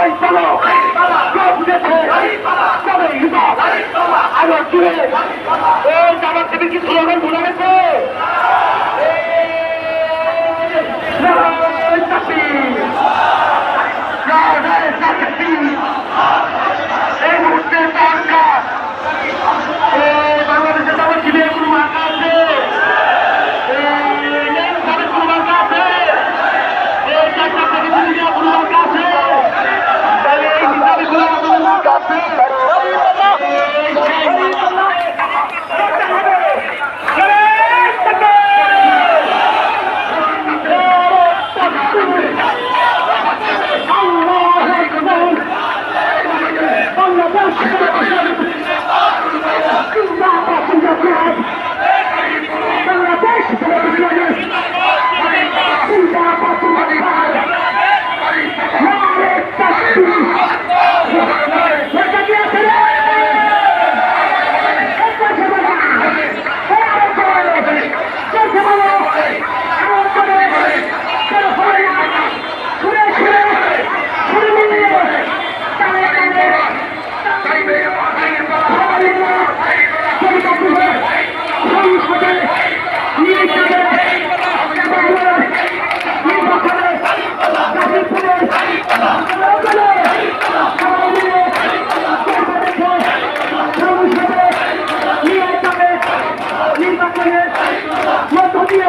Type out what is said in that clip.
সবাই চলো উঠেছে সবাই আরও দিয়ে